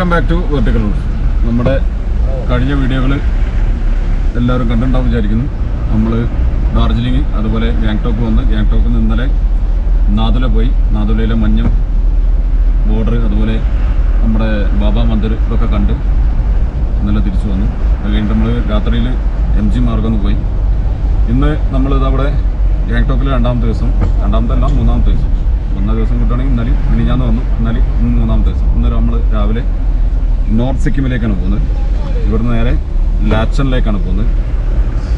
Welcome back to vertical roots നമ്മുടെ കഴിഞ്ഞ വീഡിയോകൾ എല്ലാവരും കണ്ടിട്ടുണ്ടാവും വിചാരിക്കുന്നു. നമ്മൾ ഡാർജിലിംഗ് അതുപോലെ ഗാങ്ടോക്ക് വന്ന് ഗാങ്ടോക്കിൽ നിന്ന് ഇന്നലെ നാദുല പോയി. നാദുലയിലെ മഞ്ഞം ബോർഡർ അതുപോലെ നമ്മുടെ ബാബ മന്ദിർ ഇതൊക്കെ കണ്ട് ഇന്നലെ തിരിച്ചു വന്നു. അത് കഴിഞ്ഞിട്ട് നമ്മൾ രാത്രിയിൽ എം ജി മാർഗം പോയി. ഇന്ന് നമ്മളിത് അവിടെ ഗാങ്ടോക്കിലെ രണ്ടാമത്തെ ദിവസം രണ്ടാമത്തെ അല്ല മൂന്നാമത്തെ ദിവസം. ഒന്നാം ദിവസം കിട്ടുകയാണെങ്കിൽ ഇന്നലെ മിനിഞ്ഞാന്ന് വന്നു ഇന്നലെ ഇന്ന് മൂന്നാമത്തെ ദിവസം. ഇന്നലെ നമ്മൾ രാവിലെ നോർത്ത് സിക്കിമിലേക്കാണ് പോകുന്നത്. ഇവിടുന്ന് നേരെ ലാച്ചനിലേക്കാണ് പോകുന്നത്.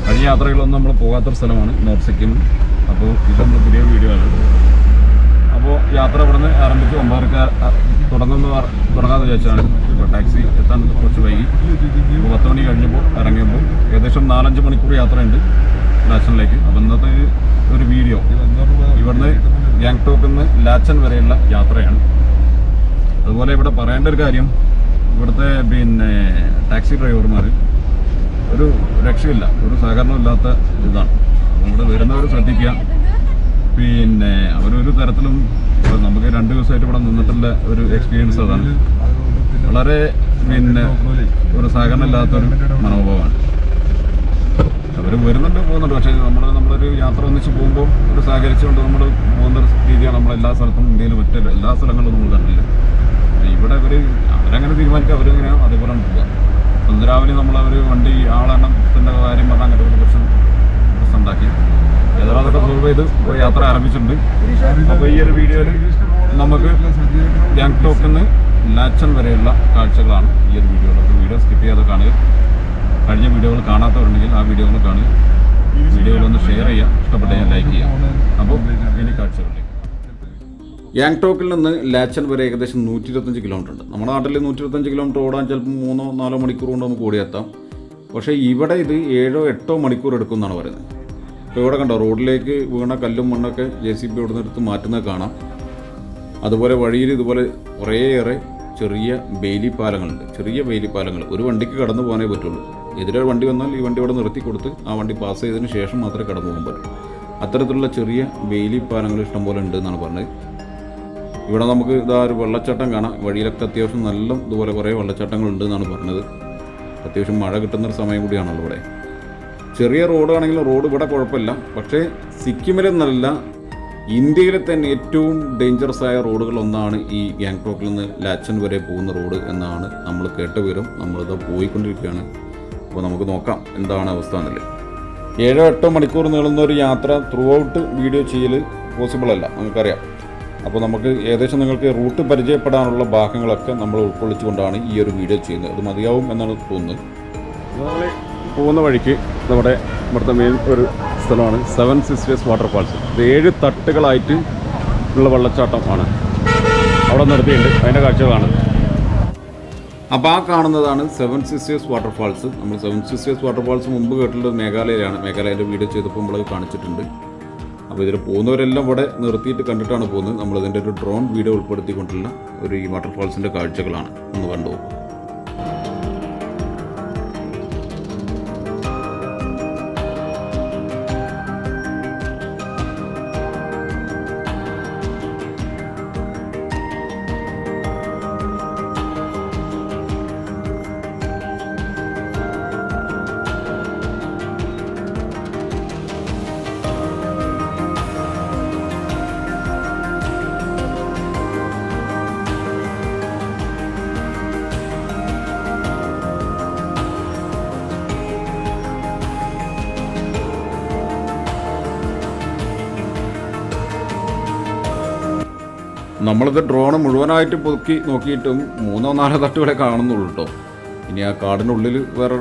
കഴിഞ്ഞ യാത്രകളൊന്നും നമ്മൾ പോകാത്തൊരു സ്ഥലമാണ് നോർത്ത് സിക്കിം. അപ്പോൾ ഇത് നമ്മൾ പുതിയ വീഡിയോ ആണ്. അപ്പോൾ യാത്ര ഇവിടുന്ന് ആരംഭിച്ചു ഒമ്പതരക്ക് തുടങ്ങുന്ന തുടങ്ങാമെന്ന് വിചാരിച്ചാണ്. ഇപ്പോൾ ടാക്സി എത്താൻ കുറച്ച് വൈകി. പത്ത് മണി കഴിഞ്ഞപ്പോൾ ഇറങ്ങിയപ്പോൾ ഏകദേശം നാലഞ്ച് മണിക്കൂർ യാത്രയുണ്ട് ലാച്ചനിലേക്ക് അപ്പോൾ ഇന്നത്തെ ഒരു വീഡിയോ ഇവിടുന്ന് ഗാങ്ടോക്കിൽ നിന്ന് ലാച്ചൻ വരെയുള്ള യാത്രയാണ്. അതുപോലെ ഇവിടെ പറയേണ്ട ഒരു കാര്യം ഇവിടുത്തെ പിന്നെ ടാക്സി ഡ്രൈവർമാർ ഒരു രക്ഷയില്ല ഒരു സഹകരണം ഇല്ലാത്ത ഇതാണ്. നമ്മുടെ വരുന്നവർ ശ്രദ്ധിക്കുക. പിന്നെ അവരൊരു തരത്തിലും നമുക്ക് രണ്ട് ദിവസമായിട്ട് ഇവിടെ നിന്നിട്ടുള്ള ഒരു എക്സ്പീരിയൻസ് അതാണ്. വളരെ പിന്നെ ഒരു സഹകരണം ഇല്ലാത്തൊരു മനോഭാവമാണ്. അവർ വരുന്നുണ്ട് പോകുന്നുണ്ട്. പക്ഷേ നമ്മൾ നമ്മളൊരു യാത്ര ഒന്നിച്ച് പോകുമ്പോൾ ഒരു സഹകരിച്ചുകൊണ്ട് നമ്മൾ പോകുന്ന രീതിയാണ് നമ്മൾ എല്ലാ സ്ഥലത്തും ഇന്ത്യയിൽ മറ്റേ എല്ലാ സ്ഥലങ്ങളിലും നമ്മൾ കണ്ടില്ല ഇവിടെ ഇവർ അവരങ്ങനെ തീരുമാനിക്കുക അവരിങ്ങനെ അതേപോലെ പോവുക ഇന്ന് രാവിലെ നമ്മൾ അവർ വണ്ടി ആളെണ്ണത്തിന്റെ കാര്യം പറഞ്ഞാൽ അങ്ങനെ ഒരു പ്രശ്നം പ്രശ്നം ഉണ്ടാക്കി അതൊക്കെ സോൾവ് ചെയ്ത് ഇപ്പോൾ യാത്ര ആരംഭിച്ചിട്ടുണ്ട്. അപ്പോൾ ഈ ഒരു വീഡിയോയിൽ നമുക്ക് ഗാങ്ടോക്കിൽ നിന്ന് ലാച്ചൻ വരെയുള്ള കാഴ്ചകളാണ് ഈ ഒരു അപ്പോൾ വീഡിയോ സ്കിപ്പ് ചെയ്യാതെ കാണുക. കഴിഞ്ഞ വീഡിയോകൾ കാണാത്തവരുണ്ടെങ്കിൽ ആ വീഡിയോകൾ കാണുക. വീഡിയോകളൊന്ന് ഷെയർ ചെയ്യുക. ഇഷ്ടപ്പെട്ട ഞാൻ ലൈക്ക് ചെയ്യുക. അപ്പോൾ ഇനി കാഴ്ചകളിലേക്ക് യാങ്ടോക്കിൽ നിന്ന് ലാച്ചൻ വരെ ഏകദേശം നൂറ്റി ഇരുപത്തഞ്ച് കിലോമീറ്റർ ഉണ്ട്. നമ്മുടെ നാട്ടിൽ നൂറ്റി ഇരുപത്തഞ്ച് കിലോമീറ്റർ ഓടാൻ ചിലപ്പോൾ മൂന്നോ നാലോ മണിക്കൂർ കൊണ്ട് നമുക്ക് ഓടിയെത്താം. പക്ഷേ ഇവിടെ ഇത് ഏഴോ എട്ടോ മണിക്കൂർ എടുക്കും എന്നാണ് പറയുന്നത്. ഇപ്പോൾ ഇവിടെ കണ്ടോ റോഡിലേക്ക് വീണ കല്ലും മണ്ണൊക്കെ ജെ സി ബി ഇവിടെ നിന്നെടുത്ത് മാറ്റുന്നത് കാണാം. അതുപോലെ വഴിയിൽ ഇതുപോലെ കുറേയേറെ ചെറിയ ബെയിലി പാലങ്ങളുണ്ട് ചെറിയ ബെയിലി പാലങ്ങൾ ഒരു വണ്ടിക്ക് കടന്നു പോകാനേ പറ്റുള്ളൂ. എതിരെ വണ്ടി വന്നാൽ ഈ വണ്ടി ഇവിടെ നിർത്തി കൊടുത്ത് ആ വണ്ടി പാസ് ചെയ്തതിന് ശേഷം മാത്രമേ കടന്നു പോകാൻ പറ്റൂ. അത്തരത്തിലുള്ള ചെറിയ ബെയിലി പാലങ്ങൾ ഇഷ്ടംപോലെ ഉണ്ട് എന്നാണ് പറഞ്ഞത്. ഇവിടെ നമുക്ക് ഇതാ ഒരു വെള്ളച്ചാട്ടം കാണാം. വഴിയിലൊക്കെ അത്യാവശ്യം നല്ല ഇതുപോലെ കുറേ വെള്ളച്ചാട്ടങ്ങളുണ്ട് എന്നാണ് പറഞ്ഞത്. അത്യാവശ്യം മഴ കിട്ടുന്നൊരു സമയം കൂടിയാണല്ലോ ഇവിടെ. ചെറിയ റോഡാണെങ്കിൽ റോഡ് ഇവിടെ കുഴപ്പമില്ല. പക്ഷേ സിക്കിമിലെ നല്ല ഇന്ത്യയിലെ തന്നെ ഏറ്റവും ഡേഞ്ചറസ് ആയ റോഡുകളൊന്നാണ് ഈ ഗാങ്ടോക്കിൽ നിന്ന് ലാച്ചൻ വരെ പോകുന്ന റോഡ് എന്നാണ് നമ്മൾ കേട്ട വിവരം നമ്മളിത് പോയിക്കൊണ്ടിരിക്കുകയാണ്. അപ്പോൾ നമുക്ക് നോക്കാം എന്താണ് അവസ്ഥ എന്നല്ലേ ഏഴോ എട്ടോ മണിക്കൂർ നീളുന്ന ഒരു യാത്ര ത്രൂ ഔട്ട് വീഡിയോ ചെയ്യൽ പോസിബിൾ അല്ല. നമുക്കറിയാം. അപ്പോൾ നമുക്ക് ഏകദേശം നിങ്ങൾക്ക് റൂട്ട് പരിചയപ്പെടാനുള്ള ഭാഗങ്ങളൊക്കെ നമ്മൾ ഉൾക്കൊള്ളിച്ചുകൊണ്ടാണ് ഈ ഒരു വീഡിയോ ചെയ്യുന്നത്. അത് മതിയാവും എന്നാണ് തോന്നുന്നത്. നമ്മൾ പോകുന്ന വഴിക്ക് നമ്മുടെ ഇവിടുത്തെ മെയിൻ ഒരു സ്ഥലമാണ് സെവൻ സിസ്റ്റേഴ്സ് വാട്ടർഫാൾസ് ഇത് ഏഴ് തട്ടുകളായിട്ട് ഉള്ള വെള്ളച്ചാട്ടം ആണ്. അവിടെ നിർത്തിയിട്ടുണ്ട്. അതിന്റെ കാഴ്ചകളാണ്. അപ്പോൾ ആ കാണുന്നതാണ് സെവൻ സിസ്റ്റേഴ്സ് വാട്ടർഫാൾസ് നമ്മൾ സെവൻ സിസ്റ്റേഴ്സ് വാട്ടർഫാൾസ് മുമ്പ് കേട്ടിട്ടുള്ളത് മേഘാലയയിലാണ്. മേഘാലയയിലെ വീഡിയോ ചെയ്തപ്പോൾ നമ്മൾ കാണിച്ചിട്ടുണ്ട്. അപ്പോൾ ഇതിൽ പോകുന്നവരെല്ലാം ഇവിടെ നിർത്തിയിട്ട് കണ്ടിട്ടാണ് പോകുന്നത്. നമ്മളിതിന്റെ ഒരു ഡ്രോൺ വീഡിയോ ഉൾപ്പെടുത്തിക്കൊണ്ടുള്ള ഒരു ഈ വാട്ടർഫാൾസിന്റെ കാഴ്ചകളാണ്. ഒന്ന് കണ്ടു നമ്മളിത് ഡ്രോണ് മുഴുവനായിട്ട് പൊക്കി നോക്കിയിട്ടും മൂന്നോ നാലോ തട്ടുകളെ കാണുന്നുള്ളൂ കേട്ടോ ഇനി ആ കാടിനുള്ളിൽ വേറെ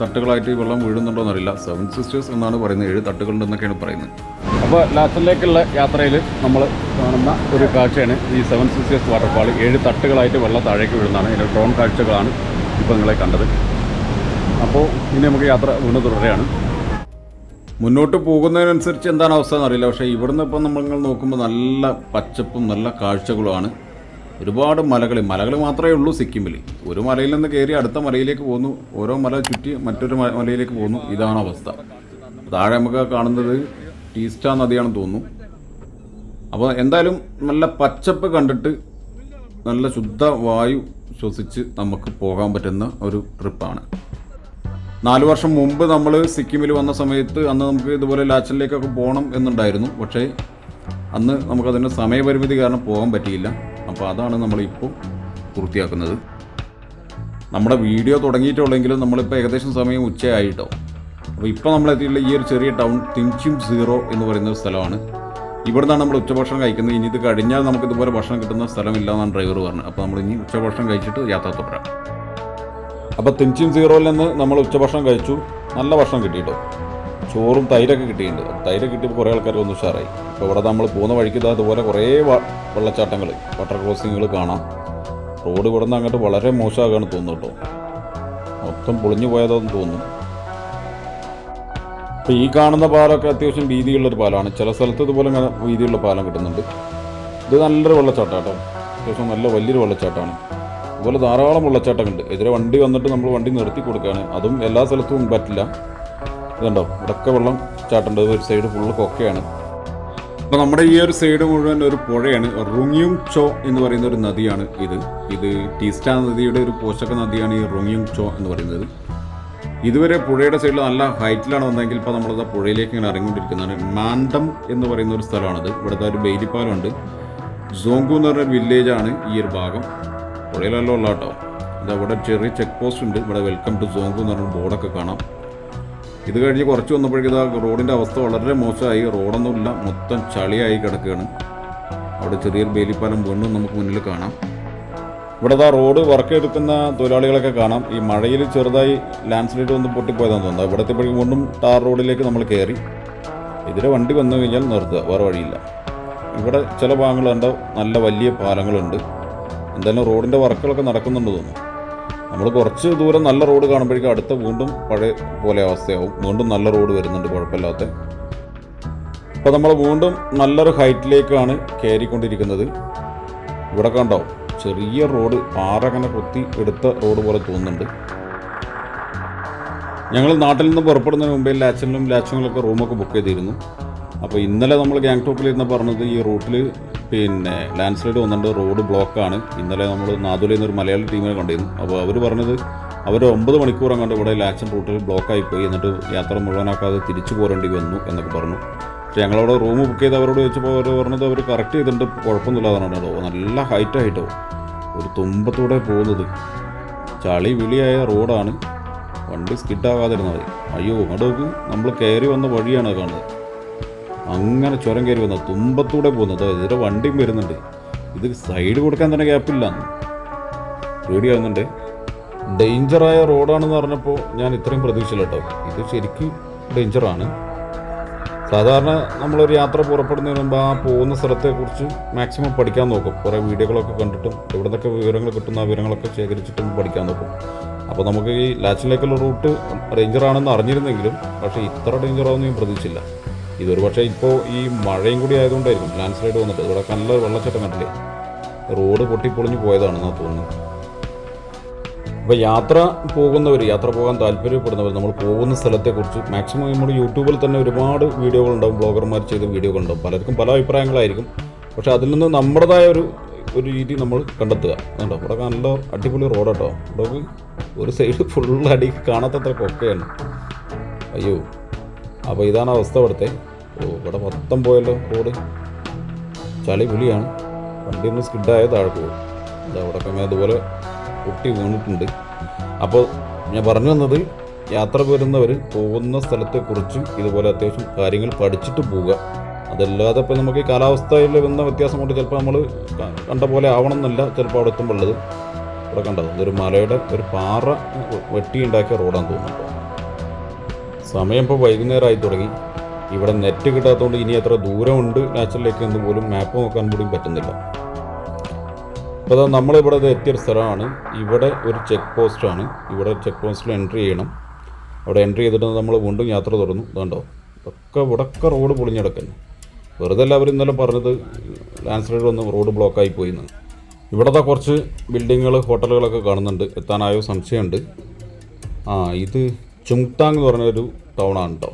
തട്ടുകളായിട്ട് ഈ വെള്ളം വീഴുന്നുണ്ടോ എന്നറിയില്ല. സെവൻ സിസ്റ്റേഴ്സ് എന്നാണ് പറയുന്നത്. ഏഴ് തട്ടുകളുണ്ടെന്നൊക്കെയാണ് പറയുന്നത്. അപ്പോൾ ലാസ്റ്റിലേക്കുള്ള യാത്രയിൽ നമ്മൾ കാണുന്ന ഒരു കാഴ്ചയാണ് ഈ സെവൻ സിസ്റ്റേഴ്സ് വാട്ടർഫാൾ ഏഴ് തട്ടുകളായിട്ട് വെള്ളം താഴേക്ക് വീഴുന്നതാണ്. ഇതിന്റെ ഡ്രോൺ കാഴ്ചകളാണ് ഇപ്പോൾ നിങ്ങളെ കണ്ടത്. അപ്പോൾ ഇനി നമുക്ക് യാത്ര വീണ്ടും തുടരുകയാണ്. മുന്നോട്ട് പോകുന്നതിനനുസരിച്ച് എന്താണ് അവസ്ഥ എന്നറിയില്ല. പക്ഷേ ഇവിടുന്ന് ഇപ്പം നമ്മൾ നോക്കുമ്പോൾ നല്ല പച്ചപ്പും നല്ല കാഴ്ചകളുമാണ്. ഒരുപാട് മലകൾ മലകൾ മാത്രമേ ഉള്ളൂ സിക്കിമിൽ. ഒരു മലയിൽ നിന്ന് കയറി അടുത്ത മലയിലേക്ക് പോകുന്നു. ഓരോ മല ചുറ്റി മറ്റൊരു മലയിലേക്ക് പോകുന്നു. ഇതാണ് അവസ്ഥ. താഴെ നമുക്ക് കാണുന്നത് ടീസ്റ്റ നദിയാണെന്ന് തോന്നുന്നു. അപ്പോൾ എന്തായാലും നല്ല പച്ചപ്പ് കണ്ടിട്ട് നല്ല ശുദ്ധ വായു ശ്വസിച്ച് നമുക്ക് പോകാൻ പറ്റുന്ന ഒരു ട്രിപ്പാണ്. നാല് വർഷം മുമ്പ് നമ്മൾ സിക്കിമിൽ വന്ന സമയത്ത് അന്ന് നമുക്ക് ഇതുപോലെ ലാച്ചലിലേക്കൊക്കെ പോകണം എന്നുണ്ടായിരുന്നു. പക്ഷേ അന്ന് നമുക്കതിന്റെ സമയപരിമിതി കാരണം പോകാൻ പറ്റിയില്ല. അപ്പോൾ അതാണ് നമ്മളിപ്പോൾ പൂർത്തിയാക്കുന്നത്. നമ്മുടെ വീഡിയോ തുടങ്ങിയിട്ടുള്ളെങ്കിലും നമ്മളിപ്പോൾ ഏകദേശം സമയം ഉച്ചയായിട്ടോ. അപ്പോൾ ഇപ്പോൾ നമ്മളെത്തിയിട്ടുള്ള ഈ ഒരു ചെറിയ ടൗൺ തിങ്ചിം സീറോ എന്ന് പറയുന്ന ഒരു സ്ഥലമാണ്. ഇവിടെ നിന്നാണ് നമ്മൾ ഉച്ചഭക്ഷണം കഴിക്കുന്നത്. ഇനി ഇത് കഴിഞ്ഞാൽ നമുക്ക് ഇതുപോലെ ഭക്ഷണം കിട്ടുന്ന സ്ഥലമില്ല എന്നാണ് ഡ്രൈവർ പറഞ്ഞത്. അപ്പോൾ നമ്മൾ ഇനി ഉച്ചഭക്ഷണം കഴിച്ചിട്ട് യാത്ര തുടരാം അപ്പോൾ തിങ്ചിം സീറോയിൽ നിന്ന് നമ്മൾ ഉച്ചഭക്ഷണം കഴിച്ചു. നല്ല ഭക്ഷണം കിട്ടിയിട്ടോ. ചോറും തൈരൊക്കെ കിട്ടിയിട്ടുണ്ട്. തൈര് കിട്ടിയപ്പോൾ കുറേ ആൾക്കാർ ഒന്ന് ഉഷാറായി. അപ്പോൾ ഇവിടെ നമ്മൾ പോകുന്ന വഴിക്ക് അതുപോലെ കുറേ വെള്ളച്ചാട്ടങ്ങൾ വാട്ടർ ക്രോസിങ്ങുകൾ കാണാം. റോഡ് ഇവിടെ നിന്ന് അങ്ങോട്ട് വളരെ മോശമാകാണ് തോന്നുന്നു കേട്ടോ മൊത്തം പൊളിഞ്ഞു പോയതെന്ന് തോന്നുന്നു. അപ്പോൾ ഈ കാണുന്ന പാലമൊക്കെ അത്യാവശ്യം വീതിയുള്ളൊരു പാലമാണ് ചില സ്ഥലത്ത് ഇതുപോലെ ഇങ്ങനെ വീതിയുള്ള പാലം കിട്ടുന്നുണ്ട്. ഇത് നല്ലൊരു വെള്ളച്ചാട്ടം കേട്ടോ. അത്യാവശ്യം നല്ല വലിയൊരു വെള്ളച്ചാട്ടമാണ്. അതുപോലെ ധാരാളം വെള്ളച്ചാട്ടമുണ്ട് എതിരെ വണ്ടി വന്നിട്ട് നമ്മൾ വണ്ടി നിർത്തി കൊടുക്കുകയാണ്. അതും എല്ലാ സ്ഥലത്തും പറ്റില്ല. ഇതുണ്ടോ? ഇവിടെയൊക്കെ വെള്ളം ചാട്ടുണ്ട് ഒരു സൈഡ് ഫുള്ള് കൊക്കയാണ്. അപ്പോൾ നമ്മുടെ ഈ ഒരു സൈഡ് മുഴുവൻ ഒരു പുഴയാണ്. റുങ്യുങ് ചോ എന്ന് പറയുന്ന ഒരു നദിയാണ് ഇത്. ഇത് ടീസ്റ്റ നദിയുടെ ഒരു പോഷക നദിയാണ് ഈ റുങ്യുങ് ചോ എന്ന് പറയുന്നത്. ഇതുവരെ പുഴയുടെ സൈഡിൽ നല്ല ഹൈറ്റിലാണ് വന്നതെങ്കിൽ ഇപ്പോൾ നമ്മളത് പുഴയിലേക്ക് ഇങ്ങനെ ഇറങ്ങിക്കൊണ്ടിരിക്കുന്നതാണ്. മാൻഡം എന്ന് പറയുന്ന ഒരു സ്ഥലമാണിത്. ഇവിടുത്തെ ഒരു ബെയിലിപ്പാലമുണ്ട്. സോങ്കു എന്ന് പറഞ്ഞ വില്ലേജാണ് ഈ ഒരു ഭാഗം. പുഴയിലെല്ലാം ഉള്ള കേട്ടോ ഇത് അവിടെ ചെറിയ ചെക്ക് പോസ്റ്റ് ഉണ്ട്. ഇവിടെ വെൽക്കം ടു സോങ്കു എന്ന് പറഞ്ഞ ബോർഡൊക്കെ കാണാം. ഇത് കഴിഞ്ഞ് കുറച്ച് വന്നപ്പോഴേക്കും ഇതാ റോഡിന്റെ അവസ്ഥ വളരെ മോശമായി. റോഡൊന്നുമില്ല മൊത്തം ചളിയായി കിടക്കുകയാണ്. അവിടെ ചെറിയൊരു ബേലിപ്പാലം വീണ്ടും നമുക്ക് മുന്നിൽ കാണാം. ഇവിടെ ദാ റോഡ് വർക്ക് എടുക്കുന്ന തൊഴിലാളികളൊക്കെ കാണാം. ഈ മഴയിൽ ചെറുതായി ലാൻഡ് സ്ലൈഡ് വന്ന് പൊട്ടിപ്പോയതാണെന്ന് തോന്നുന്നത് ഇവിടെ എത്തിയപ്പോഴേക്കും വീണ്ടും ടാർ റോഡിലേക്ക് നമ്മൾ കയറി എതിരെ വണ്ടി വന്നു കഴിഞ്ഞാൽ നിർത്തുക. വേറെ വഴിയില്ല. ഇവിടെ ചില ഭാഗങ്ങളുണ്ട് നല്ല വലിയ പാലങ്ങളുണ്ട്. എന്തായാലും റോഡിന്റെ വർക്കുകളൊക്കെ നടക്കുന്നുണ്ട് തോന്നുന്നു. നമ്മൾ കുറച്ച് ദൂരം നല്ല റോഡ് കാണുമ്പോഴേക്കും അടുത്ത വീണ്ടും പഴയ പോലെ അവസ്ഥയാവും. വീണ്ടും നല്ല റോഡ് വരുന്നുണ്ട് കുഴപ്പമില്ലാത്ത. അപ്പോൾ നമ്മൾ വീണ്ടും നല്ലൊരു ഹൈറ്റിലേക്കാണ് കയറിക്കൊണ്ടിരിക്കുന്നത്. ഇവിടെ കണ്ടോ ചെറിയ റോഡ് പാറ അങ്ങനെ കുത്തി എടുത്ത റോഡ് പോലെ തോന്നുന്നുണ്ട്. ഞങ്ങൾ നാട്ടിൽ നിന്ന് പുറപ്പെടുന്നതിന് മുമ്പേ ലാച്ചനിലും ലാച്ചനിലൊക്കെ റൂമൊക്കെ ബുക്ക് ചെയ്തിരുന്നു. അപ്പോൾ ഇന്നലെ നമ്മൾ ഗാങ്ടോക്കിലിരുന്ന് പറഞ്ഞത് ഈ റൂട്ടിൽ പിന്നെ ലാൻഡ് സ്ലൈഡ് വന്നിട്ട് റോഡ് ബ്ലോക്കാണ് ഇന്നലെ നമ്മൾ നാദുലയിൽ നിന്ന് ഒരു മലയാളി ടീമിനെ കണ്ടിരുന്നു. അപ്പോൾ അവർ പറഞ്ഞത് അവർ ഒമ്പത് മണിക്കൂർ അങ്ങോട്ട് ഇവിടെ ലാച്ചൻ റൂട്ടിൽ ബ്ലോക്കായി പോയി എന്നിട്ട് യാത്ര മുഴുവനാക്കാതെ തിരിച്ചു പോരേണ്ടി വന്നു എന്നൊക്കെ പറഞ്ഞു. പക്ഷേ ഞങ്ങളവിടെ റൂം ബുക്ക് ചെയ്ത് അവരോട് ചോദിച്ചപ്പോൾ അവർ പറഞ്ഞത് അവർ കറക്റ്റ് ചെയ്തിട്ടുണ്ട് കുഴപ്പമൊന്നുമില്ലാതാണ് കേട്ടോ. നല്ല ഹൈറ്റ് ആയിട്ടോ ഒരു തുമ്പത്തൂടെ പോകുന്നത്. ചളി വിളിയായ റോഡാണ് വണ്ടി സ്കിഡാകാതിരുന്നത് അയ്യോ അങ്ങോട്ട് നമ്മൾ കയറി വന്ന വഴിയാണ് കാണുന്നത്. അങ്ങനെ ചുരം കയറി വന്നത് തുമ്പത്തൂടെ പോകുന്നത് ഇതിന്റെ വണ്ടിയും വരുന്നുണ്ട്. ഇത് സൈഡ് കൊടുക്കാൻ തന്നെ ഗ്യാപ്പില്ല പേടിയാകുന്നുണ്ട് ഡേഞ്ചറായ റോഡാണെന്ന് പറഞ്ഞപ്പോൾ ഞാൻ ഇത്രയും പ്രതീക്ഷയില്ല കേട്ടോ. ഇത് ശരിക്കും ഡേഞ്ചറാണ് സാധാരണ നമ്മളൊരു യാത്ര പുറപ്പെടുന്നതിന് മുമ്പ് ആ പോകുന്ന സ്ഥലത്തെക്കുറിച്ച് മാക്സിമം പഠിക്കാൻ നോക്കും. കുറേ വീഡിയോകളൊക്കെ കണ്ടിട്ടും എവിടെ നിന്നൊക്കെ വിവരങ്ങൾ കിട്ടുന്ന വിവരങ്ങളൊക്കെ ശേഖരിച്ചിട്ടും പഠിക്കാൻ നോക്കും. അപ്പോൾ നമുക്ക് ഈ ലാച്ചിലേക്കുള്ള റൂട്ട് ഡേഞ്ചറാണെന്ന് അറിഞ്ഞിരുന്നെങ്കിലും പക്ഷേ ഇത്ര ഡേഞ്ചറാണെന്ന് ഞാൻ പ്രതീക്ഷിച്ചില്ല. ഇതൊരു പക്ഷേ ഇപ്പോൾ ഈ മഴയും കൂടി ആയതുകൊണ്ടായിരിക്കും ലാൻഡ് സ്ലൈഡ് വന്നിട്ട്. ഇവിടെ നല്ല വെള്ളച്ചാട്ടം കണ്ടില്ലേ? റോഡ് പൊട്ടിപ്പൊളിഞ്ഞ് പോയതാണെന്നാണ് തോന്നുന്നു. അപ്പോൾ യാത്ര പോകുന്നവർ യാത്ര പോകാൻ താല്പര്യപ്പെടുന്നവർ നമ്മൾ പോകുന്ന സ്ഥലത്തെക്കുറിച്ച് മാക്സിമം നമ്മുടെ യൂട്യൂബിൽ തന്നെ ഒരുപാട് വീഡിയോകൾ വീഡിയോകളുണ്ടാവും ബ്ലോഗർമാർ ചെയ്ത വീഡിയോകളുണ്ടാവും പലർക്കും പല അഭിപ്രായങ്ങളായിരിക്കും. പക്ഷേ അതിൽ നിന്ന് നമ്മുടേതായ ഒരു ഒരു രീതി നമ്മൾ കണ്ടെത്തുക. കണ്ടോ? ഇവിടെ നല്ല അടിപൊളി റോഡാട്ടോ. ഇവിടെ ഒരു സൈഡ് ഫുൾ അടി കാണാത്തത്ര കൊക്കയാണ് അയ്യോ. അപ്പോൾ ഇതാണ് അവസ്ഥ ഇവിടുത്തെ. ഓ ഇവിടെ മൊത്തം പോയല്ലോ റോഡ്. ചളി വിളിയാണ് വണ്ടി ഒന്ന് സ്കിഡായ താഴെ പോകും ഇതാ അവിടെ കമ്മി അതുപോലെ കുട്ടി വീണിട്ടുണ്ട്. അപ്പോൾ ഞാൻ പറഞ്ഞു വന്നത് യാത്ര വരുന്നവർ പോകുന്ന സ്ഥലത്തെക്കുറിച്ച് ഇതുപോലെ അത്യാവശ്യം കാര്യങ്ങൾ പഠിച്ചിട്ട് പോവുക. അതല്ലാതെ ഇപ്പോൾ നമുക്ക് ഈ കാലാവസ്ഥയിൽ വന്ന വ്യത്യാസം കൊണ്ട് ചിലപ്പോൾ നമ്മൾ കണ്ട പോലെ ആവണം എന്നല്ല ചിലപ്പോൾ അവിടെ എത്തുമ്പോൾ ഉള്ളത്. ഇവിടെ കണ്ടത് ഇതൊരു മലയുടെ ഒരു പാറ വെട്ടിയുണ്ടാക്കിയ റോഡാന്ന് തോന്നുന്നു. സമയം ഇപ്പോൾ വൈകുന്നേരമായി തുടങ്ങി. ഇവിടെ നെറ്റ് കിട്ടാത്തതുകൊണ്ട് ഇനി എത്ര ദൂരമുണ്ട് നാച്ചുറലേക്ക് എന്ന് പോലും മാപ്പ് നോക്കാൻ കൂടി പറ്റുന്നില്ല. അപ്പോൾ അതാ നമ്മളിവിടെ എത്തിയൊരു സ്ഥലമാണ്. ഇവിടെ ഒരു ചെക്ക് പോസ്റ്റാണ് ഇവിടെ ചെക്ക് പോസ്റ്റിൽ എൻട്രി ചെയ്യണം. അവിടെ എൻട്രി ചെയ്തിട്ട് നമ്മൾ വീണ്ടും യാത്ര തുടർന്നു. ഇതുണ്ടോ ഇതൊക്കെ ഇവിടൊക്കെ റോഡ് പൊളിഞ്ഞിടക്കുന്നു. വെറുതെ എല്ലാവരും ഇന്നലെ പറഞ്ഞത് ലാൻഡ് സ്ലൈഡ് വന്ന് റോഡ് ബ്ലോക്കായി പോയി എന്ന് ഇവിടത്തെ കുറച്ച് ബിൽഡിങ്ങുകൾ ഹോട്ടലുകളൊക്കെ കാണുന്നുണ്ട്. എത്താനായോ സംശയമുണ്ട്. ആ ഇത് ചുങ്ടാങ് എന്ന് പറഞ്ഞൊരു ടൗണാണ് കേട്ടോ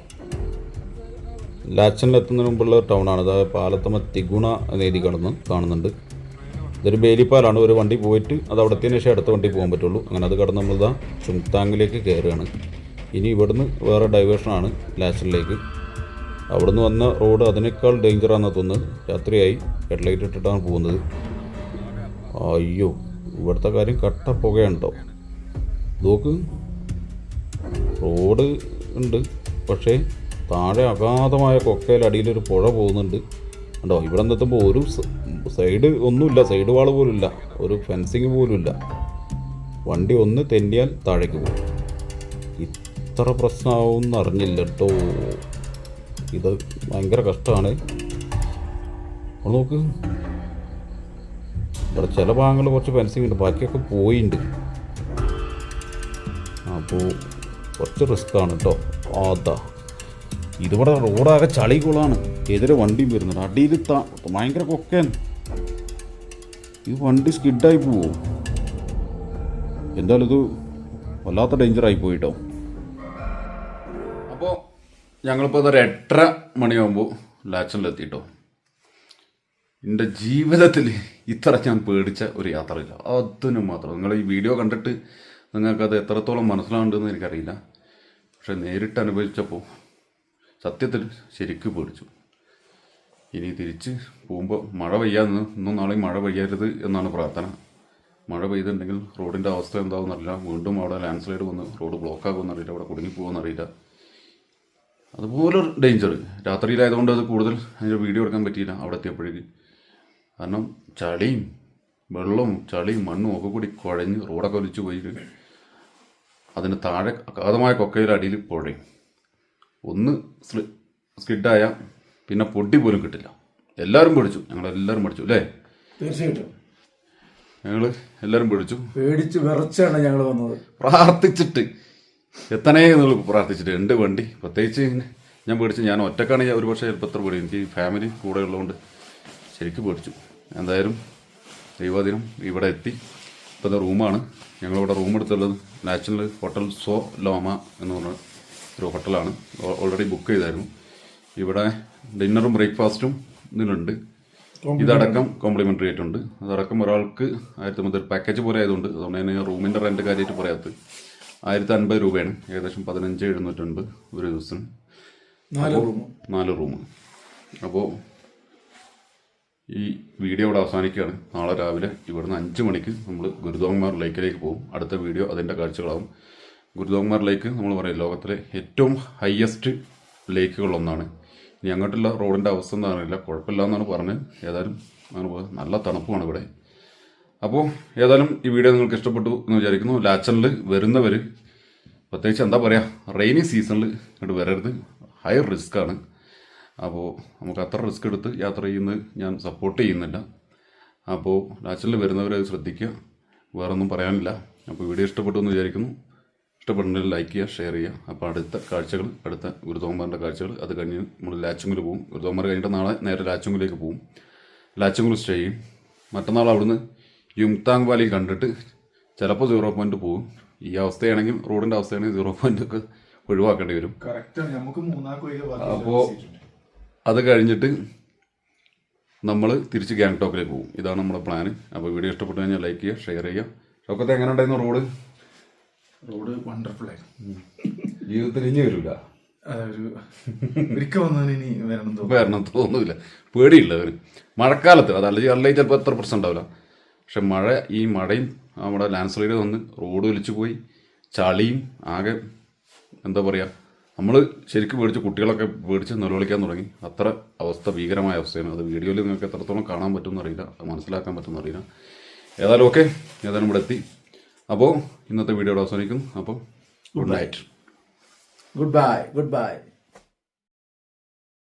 ലാച്ചനിലെത്തുന്നതിന് മുമ്പുള്ള ടൗണാണ് അതായത് പാലത്തമ്മ തിഗുണ എന്ന കടന്ന് കാണുന്നു കാണുന്നുണ്ട്. ഇതൊരു ബേലിപ്പാലാണ്. ഒരു വണ്ടി പോയിട്ട് അത് അവിടെ എത്തിയതിന് ശേഷം അടുത്ത വണ്ടി പോകാൻ പറ്റുള്ളൂ. അങ്ങനെ അത് കടന്ന് നമ്മൾ നമ്മളിതാ ചുങ്താങ്ങിലേക്ക് കയറുകയാണ്. ഇനി ഇവിടുന്ന് വേറെ ഡൈവേഷനാണ് ലാച്ചനിലേക്ക്. അവിടുന്ന് വന്ന റോഡ് അതിനേക്കാൾ ഡേഞ്ചറാണെന്ന് തോന്നുന്നത്. രാത്രിയായി. ഹെഡ്ലൈറ്റ് ഇട്ടിട്ടാണ് പോകുന്നത്. അയ്യോ ഇവിടുത്തെ കാര്യം കട്ട പുകയുണ്ടോ നോക്ക്. റോഡ് ഉണ്ട്. പക്ഷേ താഴെ അഗാധമായ കൊക്കയിൽ അടിയിലൊരു പുഴ പോകുന്നുണ്ട്. ഉണ്ടോ ഇവിടെ എത്തുമ്പോൾ ഒരു സൈഡ് ഒന്നുമില്ല. സൈഡ് വാൾ പോലും ഇല്ല ഒരു ഫെൻസിങ് പോലും ഇല്ല വണ്ടി ഒന്ന് തെന്നിയാൽ താഴേക്ക് പോകും. ഇത്ര പ്രശ്നമാവും അറിഞ്ഞില്ല കേട്ടോ. ഇത് ഭയങ്കര കഷ്ടമാണ്. നോക്ക്. ഇവിടെ ചില ഭാഗങ്ങളിൽ കുറച്ച് ഫെൻസിങ് ഉണ്ട്. ബാക്കിയൊക്കെ പോയിട്ടുണ്ട് അപ്പോൾ കുറച്ച് റിസ്ക് ആണ് കേട്ടോ അതാ ഇതിവിടെ റോഡാകെ ചളികുളാണ്. എതിരെ വണ്ടിയും വരുന്നുണ്ട്. അടിയിൽ താ ഭയങ്കര കൊക്കൻ ഈ വണ്ടി സ്കിഡായി പോവോ? എന്തായാലും ഇത് വല്ലാത്ത ഡേഞ്ചറായി പോയിട്ടോ. അപ്പോൾ ഞങ്ങളിപ്പോൾ അതൊരു എട്ടര മണിയാകുമ്പോൾ ലാച്ചനിലെത്തിയിട്ടോ എന്റെ ജീവിതത്തിൽ ഇത്ര ഞാൻ പേടിച്ച ഒരു യാത്രയില്ല. അതിനും മാത്രം. നിങ്ങൾ ഈ വീഡിയോ കണ്ടിട്ട് നിങ്ങൾക്കത് എത്രത്തോളം മനസ്സിലാവുണ്ടെന്ന് എനിക്കറിയില്ല. പക്ഷെ നേരിട്ട് അനുഭവിച്ചപ്പോൾ സത്യത്തിൽ ശരിക്കും പേടിച്ചു. ഇനി തിരിച്ച് പോകുമ്പോൾ മഴ പെയ്യാന്ന് ഇന്നും നാളെയും മഴ പെയ്യരുത് എന്നാണ് പ്രാർത്ഥന. മഴ പെയ്തിട്ടുണ്ടെങ്കിൽ റോഡിന്റെ അവസ്ഥ എന്താവുമെന്നറിയില്ല വീണ്ടും അവിടെ ലാൻഡ് സ്ലൈഡ് വന്ന് റോഡ് ബ്ലോക്ക് ആകുമെന്നറിയില്ല അവിടെ കുടുങ്ങി പോകുമെന്നറിയില്ല. അതുപോലെ ഡേഞ്ചർ രാത്രിയിലായതുകൊണ്ട് അത് കൂടുതൽ അതിന്റെ വീഡിയോ എടുക്കാൻ പറ്റിയില്ല. അവിടെ എത്തിയപ്പോഴേക്ക്. കാരണം ചളിയും വെള്ളവും ചളിയും മണ്ണും ഒക്കെ കൂടി കുഴഞ്ഞ് റോഡൊക്കെ ഒലിച്ചു പോയിട്ട് അതിന് താഴെ അഗാധമായ കൊക്കയുടെ അടിയിൽ പുഴയും ഒന്ന് സ്കിഡായ പിന്നെ പൊടി പോലും കിട്ടില്ല. എല്ലാവരും പേടിച്ചു. ഞങ്ങളെല്ലാവരും പഠിച്ചു അല്ലേ? തീർച്ചയായിട്ടും. ഞങ്ങൾ എല്ലാവരും പേടിച്ചു. പേടിച്ച് വിറച്ചാണ് ഞങ്ങൾ വന്നത്. പ്രാർത്ഥിച്ചിട്ട്. എത്തണേ എന്നുള്ള പ്രാർത്ഥിച്ചിട്ട്. രണ്ട് വണ്ടി. പ്രത്യേകിച്ച് ഞാൻ പേടിച്ചു. ഞാൻ ഒറ്റക്കാണ് ഒരു പക്ഷേ ചിലപ്പോൾ എത്ര പേടി എനിക്ക് ഫാമിലി കൂടെ ഉള്ളതുകൊണ്ട് ശരിക്കും പേടിച്ചു. എന്തായാലും ദൈവാദിനം ഇവിടെ എത്തി. ഇപ്പം റൂമാണ്. ഞങ്ങളിവിടെ റൂം എടുത്തുള്ളത് നാച്ചുറൽ ഹോട്ടൽ സോ ലോമ എന്ന് പറഞ്ഞ ഒരു ഹോട്ടലാണ് ഓൾറെഡി ബുക്ക് ചെയ്തായിരുന്നു. ഇവിടെ ഡിന്നറും ബ്രേക്ക്ഫാസ്റ്റും ഇതിലുണ്ട്. ഇതടക്കം കോംപ്ലിമെന്ററി ആയിട്ടുണ്ട്. അതടക്കം ഒരാൾക്ക് ആയിരത്തി മുതൽ പാക്കേജ് പോലെ ആയതുകൊണ്ട് അതുകൊണ്ട് തന്നെ റൂമിന്റെ റെന്റ് കാര്യമായിട്ട് പറയാത്തത്. ആയിരത്തി അൻപത് രൂപയാണ്. ഏകദേശം പതിനഞ്ച് എഴുന്നൂറ്റൻപത് ഒരു ദിവസം. നാല് റൂം നാല് റൂം അപ്പോൾ ഈ വീഡിയോ ഇവിടെ അവസാനിക്കുകയാണ്. നാളെ രാവിലെ ഇവിടുന്ന് അഞ്ച് മണിക്ക് നമ്മൾ ഗുരുദോങ്മാർ ലേക്കിലേക്ക് പോകും. അടുത്ത വീഡിയോ അതിന്റെ കാഴ്ചകളാവും ഗുരുദോങ്മാർ ലേക്ക് നമ്മൾ പറയും ലോകത്തിലെ ഏറ്റവും ഹയസ്റ്റ് ലേക്കുകളൊന്നാണ് ഇനി അങ്ങോട്ടുള്ള റോഡിന്റെ അവസ്ഥ എന്താ അറിയില്ല. കുഴപ്പമില്ല എന്നാണ് പറഞ്ഞത്. ഏതായാലും അങ്ങനെ നല്ല തണുപ്പുമാണ് ഇവിടെ. അപ്പോൾ ഏതായാലും ഈ വീഡിയോ നിങ്ങൾക്ക് ഇഷ്ടപ്പെട്ടു എന്ന് വിചാരിക്കുന്നു. ലാച്ചനിൽ വരുന്നവർ പ്രത്യേകിച്ച് എന്താ പറയുക റെയിനി സീസണിൽ ഇങ്ങോട്ട് വരരുത്. ഹൈ റിസ്ക്കാണ് അപ്പോൾ നമുക്ക് അത്ര റിസ്ക് എടുത്ത് യാത്ര ചെയ്യുന്നത് ഞാൻ സപ്പോർട്ട് ചെയ്യുന്നില്ല. അപ്പോൾ ലാച്ചനിൽ വരുന്നവരെ അത് ശ്രദ്ധിക്കുക. വേറൊന്നും പറയാനില്ല. അപ്പോൾ വീഡിയോ ഇഷ്ടപ്പെട്ടു എന്ന് വിചാരിക്കുന്നു. ഇഷ്ടപ്പെട്ടുണ്ടെങ്കിൽ ലൈക്ക് ചെയ്യുക ഷെയർ ചെയ്യുക. അപ്പോൾ അടുത്ത കാഴ്ചകൾ അടുത്ത ഗുരുതോമാറിന്റെ കാഴ്ചകൾ. അത് കഴിഞ്ഞ് നമ്മൾ ലാച്ചുങ്കിൽ പോകും. ഗുരുതോമാർ കഴിഞ്ഞിട്ട് നാളെ നേരെ ലാച്ചുങ്കിലേക്ക് പോകും. ലാച്ചുങ്കിൽ സ്റ്റേ ചെയ്യും. മറ്റന്നാൾ അവിടുന്ന് യുംതാങ് വാലി കണ്ടിട്ട് ചിലപ്പോൾ സീറോ പോയിന്റ് പോകും. ഈ അവസ്ഥയാണെങ്കിൽ റോഡിന്റെ അവസ്ഥയാണെങ്കിൽ സീറോ പോയിന്റ് ഒക്കെ ഒഴിവാക്കേണ്ടി വരും. അപ്പോൾ അത് കഴിഞ്ഞിട്ട് നമ്മൾ തിരിച്ച് ഗാങ്ടോക്കിലേക്ക് പോകും. ഇതാണ് നമ്മുടെ പ്ലാൻ അപ്പോൾ വീഡിയോ ഇഷ്ടപ്പെട്ടു കഴിഞ്ഞാൽ ലൈക്ക് ചെയ്യുക ഷെയർ ചെയ്യുക. ഷോക്കത്തെ എങ്ങനെ ഉണ്ടായിരുന്നു റോഡ് റോഡ് വണ്ടർഫുൾ ആയിരുന്നു. ജീവിതത്തിൽ ഇനി വരില്ല ഒരിക്കൽ ഇനി വരണം വരണം തോന്നുന്നില്ല. പേടിയില്ല അവന്. മഴക്കാലത്ത് അത് അല്ലെങ്കിൽ അല്ലെങ്കിൽ ചിലപ്പോൾ എത്ര പ്രശ്നം ഉണ്ടാവില്ല. പക്ഷെ മഴ ഈ മഴയും നമ്മുടെ ലാൻഡ് സ്ലൈഡ് വന്ന് റോഡ് ഒലിച്ചു പോയി. ചളിയും ആകെ എന്താ പറയുക നമ്മൾ ശരിക്കും പേടിച്ച് കുട്ടികളൊക്കെ പേടിച്ച് നിലവിളിക്കാൻ തുടങ്ങി. അത്ര അവസ്ഥ ഭീകരമായ അവസ്ഥയാണ്. അത് വീഡിയോയിൽ നിങ്ങൾക്ക് എത്രത്തോളം കാണാൻ പറ്റുമെന്ന് അറിയില്ല. അത് മനസ്സിലാക്കാൻ പറ്റുമെന്ന് അറിയില്ല. ഏതായാലും ഓക്കെ. ഏതായാലും ഇവിടെ എത്തി. അപ്പോൾ ഇന്നത്തെ വീഡിയോ അവസാനിക്കുന്നു. അപ്പോൾ ഗുഡ് നൈറ്റ്. Goodbye goodbye